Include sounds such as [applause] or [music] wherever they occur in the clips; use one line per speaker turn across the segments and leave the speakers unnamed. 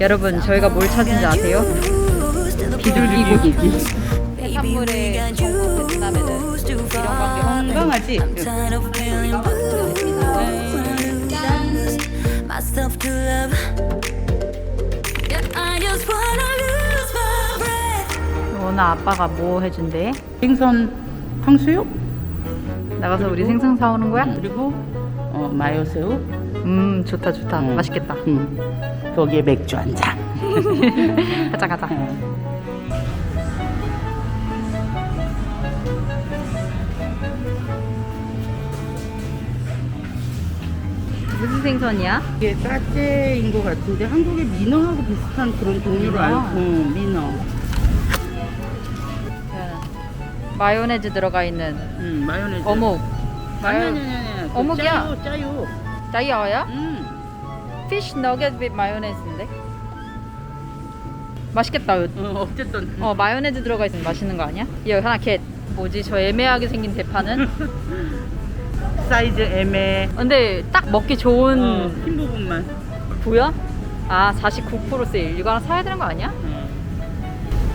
여러분 저희가 뭘 찾은지 아세요? 비둘기 고기. 해산물의 전국 베트남에는 이런 관계
건강하지?
myself to love. Yeah, I just wanna lose my breath.
오늘 아빠가 뭐 해준대?
생선 탕수육
나가서 우리 생선 사오는 거야?
그리고 어, 마요새우
음 좋다 좋다
음.
맛있겠다
음. 거기에 맥주 한 잔. [laughs]
가자 가자 무슨 생선이야?
이게 짜째인 것 같은데 한국의 민어하고 비슷한 그런 종류로
민어?
알고 응, 민어.
마요네즈 들어가 있는
응, 마요네즈.
어묵
아니
마요
아니 아니 아니. 그
어묵이야?
짜요 짜요.
다이어야?
응.
피쉬 너겟 with 마요네즈인데 맛있겠다
어, 어쨌든
어 마요네즈 들어가 있으면 맛있는 거 아니야? 여기 하나 겟 뭐지 저 애매하게 생긴 대파는 [laughs]
사이즈 애매.
근데 딱 먹기 좋은
어, 흰 부분만.
보여? 아 49% 세일 이거 하나 사야 되는 거 아니야?
응.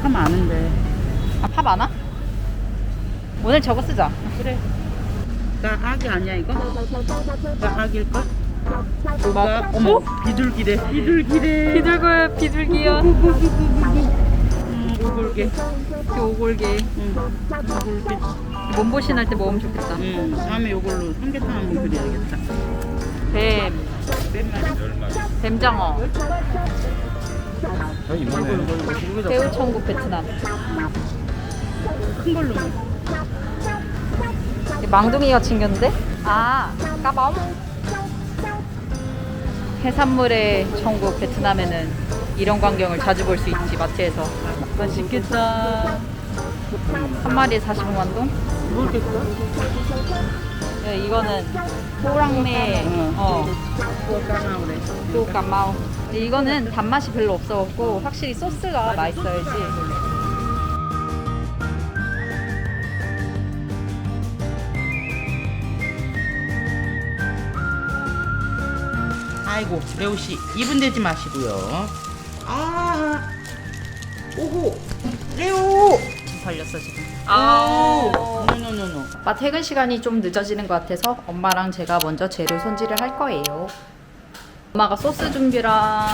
참 아는데.
아팝 안 와? 오늘 저거 쓰자
그래. 나 악이 아니야 이거? 나 악일까? 뭐가?
막-
어머
어?
비둘기래. 비둘기래.
비둘기 비둘기야
음, 오골개.
그 오골개
응. 오골개.
몸보신 할 때 먹으면 좋겠다
응. 다음에 이걸로 삼계탕 한번 그려야겠다.
뱀
맨날
뱀장어
아, 이번에
새우 천국 베트남
큰 걸로.
이 망둥이가 챙겼는데? 아 까바오 해산물의 천국 베트남에는 이런 광경을 자주 볼 수 있지 마트에서 맛있겠다 한 마리에 45만 동?
모르겠어.
네, 이거는 호랑매
응.
어
그거 까나오래.
또 까마오 이거는 단맛이 별로 없어갖고 확실히 소스가 맛있어야지
아이고 레오 씨 이분 되지 마시고요. 아 오호 레오.
걸렸어 지금
아 노노노노.
아빠 퇴근 시간이 좀 늦어지는 것 같아서 엄마랑 제가 먼저 재료 손질을 할 거예요. 엄마가 소스 준비랑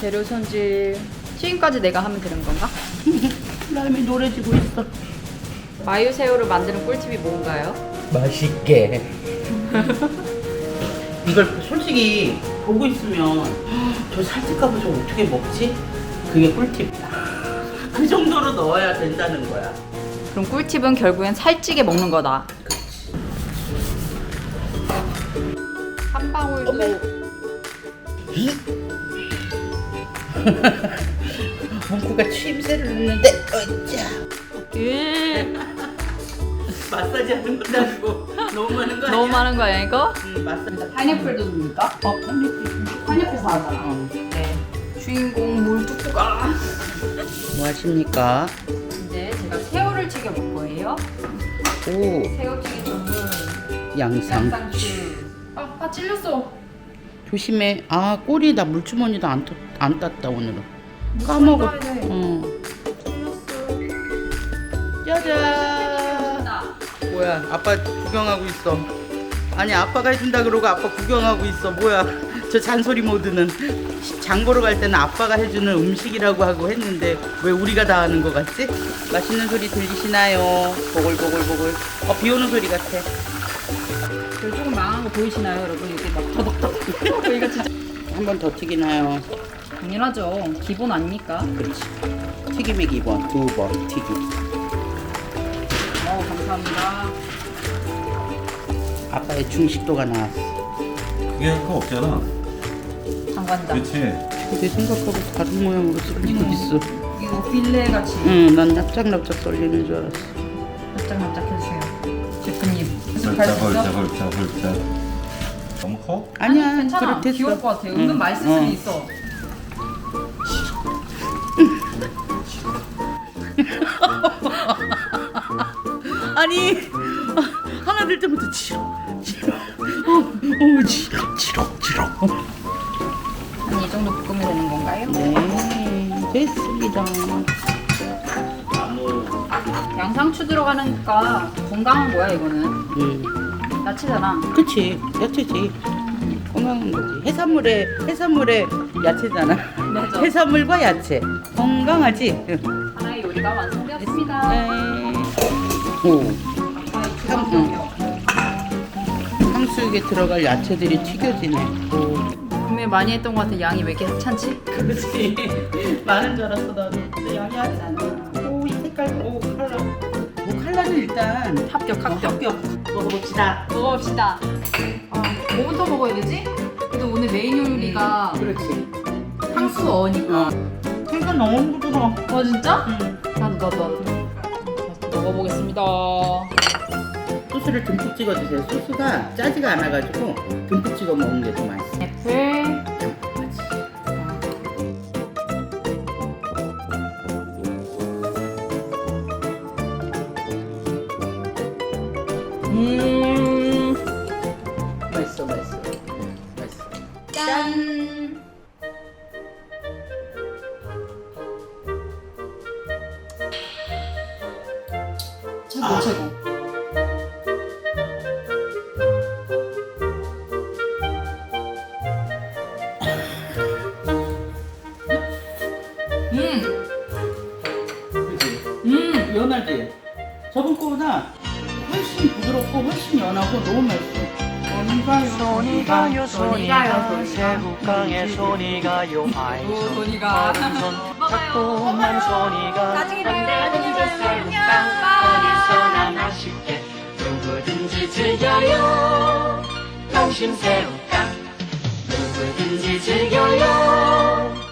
재료 손질, 튀김까지 내가 하면 되는 건가? [laughs]
라임이 노래지고 있어.
마요 새우를 만드는 꿀팁이 뭔가요?
맛있게. [laughs] 이걸 솔직히 보고 있으면 저 살찔까봐 저 어떻게 먹지? 그게 꿀팁이야. 그 정도로 넣어야 된다는 거야.
그럼 꿀팁은 결국엔 살찌게 먹는 거다. 한 방울도
뭉쿠가 취임새를 넣는데 어짜
으,
마사지 하는 것도 아니고 [laughs] 너무 많은 거 아니야?
너무 많은 거야 이거?
응, 마사지.
파인애플도 줍니까?
어, 파인애플.
파인애플 사잖아.
어.
네. 주인공 물 뚝뚝 아.
뭐 하십니까?
이제 제가 새우를 튀겨 볼 거예요.
오,
새우튀김 전문
양상.
양상추. 아, 아 찔렸어.
조심해. 아, 꼬리 나 물주머니도 안, 떴- 안 땄다 오늘은. 까먹어. 어. 짜잔.
나.
뭐야? 아빠 구경하고 있어. 아니 아빠가 해준다 그러고 아빠 구경하고 있어. 뭐야? [laughs] 저 잔소리 모드는 장 보러 갈 때는 아빠가 해주는 음식이라고 하고 했는데 왜 우리가 다 하는 거 같지? 맛있는 소리 들리시나요? 보글보글보글. 어, 비 오는 소리 같아.
저 조금 망한 거 보이시나요, 여러분? 이게 막 더덕더덕. [laughs] 이거 진짜
한 번 더 튀기나요?
당연하죠. 기본 아닙니까?
그렇지. 튀김의 기본 두 번 튀김.
어, 감사합니다.
아빠의 중식도가 나왔어.
그게 거 없잖아.
장관장.
그렇지.
내 생각하고 다른 모양으로 썰리고 있어.
이거 필레 같이
응, 난 납작납작 썰리는 줄 알았어.
납작납작 해주세요. 셰프님.
벌자 벌자 벌자 벌자. 너무 커?
아니야,
괜찮아.
그렇게
귀여울 것 같아. 은근 맛있을 수도 있어. [laughs] [laughs]
아니 하나 들 때부터 지러 지러 어, 어 지, 지러 지러
한이 정도 볶으면 되는 건가요?
네 됐습니다.
양상추 들어가니까 건강한 거야 이거는.
음,
야채잖아.
그치 야채지. 건강한 거지. 해산물에 해산물에 야채잖아.
맞아.
해산물과 야채 건강하지.
하나의 요리가 완성되었습니다.
네. 탕수육에 들어갈 야채들이 튀겨지네. 오.
구매 많이 했던 것 같아. 양이 왜 이렇게 하찮지?
그렇지. [laughs] 많은 줄 알았어 나도. 근데 양이 하지 않아. 오, 이 색깔. 오, 칼라. 오, 칼라는 일단
합격
어,
합격.
합격. 먹어봅시다.
먹어봅시다. 아, 뭐부터 먹어야 되지? 그래도 오늘 메인 요리가
그렇지.
탕수어니까.
어. 이거 너무 부드러워.
어 진짜?
응.
나도 나도 나도. 먹어보겠습니다.
소스를 듬뿍 찍어주세요. 소스가 짜지가 않아가지고 듬뿍 찍어 먹는 게 더 맛있어.
애플. 음.
맛있어, 맛있어. 맛있어.
짠. 최고 최고. 음.
그지?
음.
연하지? 저번 거보다 훨씬 부드럽고 훨씬 연하고 너무 맛있어.
손이 가요 손이 가요 새우깡에 손이 가요
오,
아이 손
손이가.
손
먹어요.
자꾸만 손이 가
나중에 봐요.
즐겨요. 당신 새우깡 누구든지 즐겨요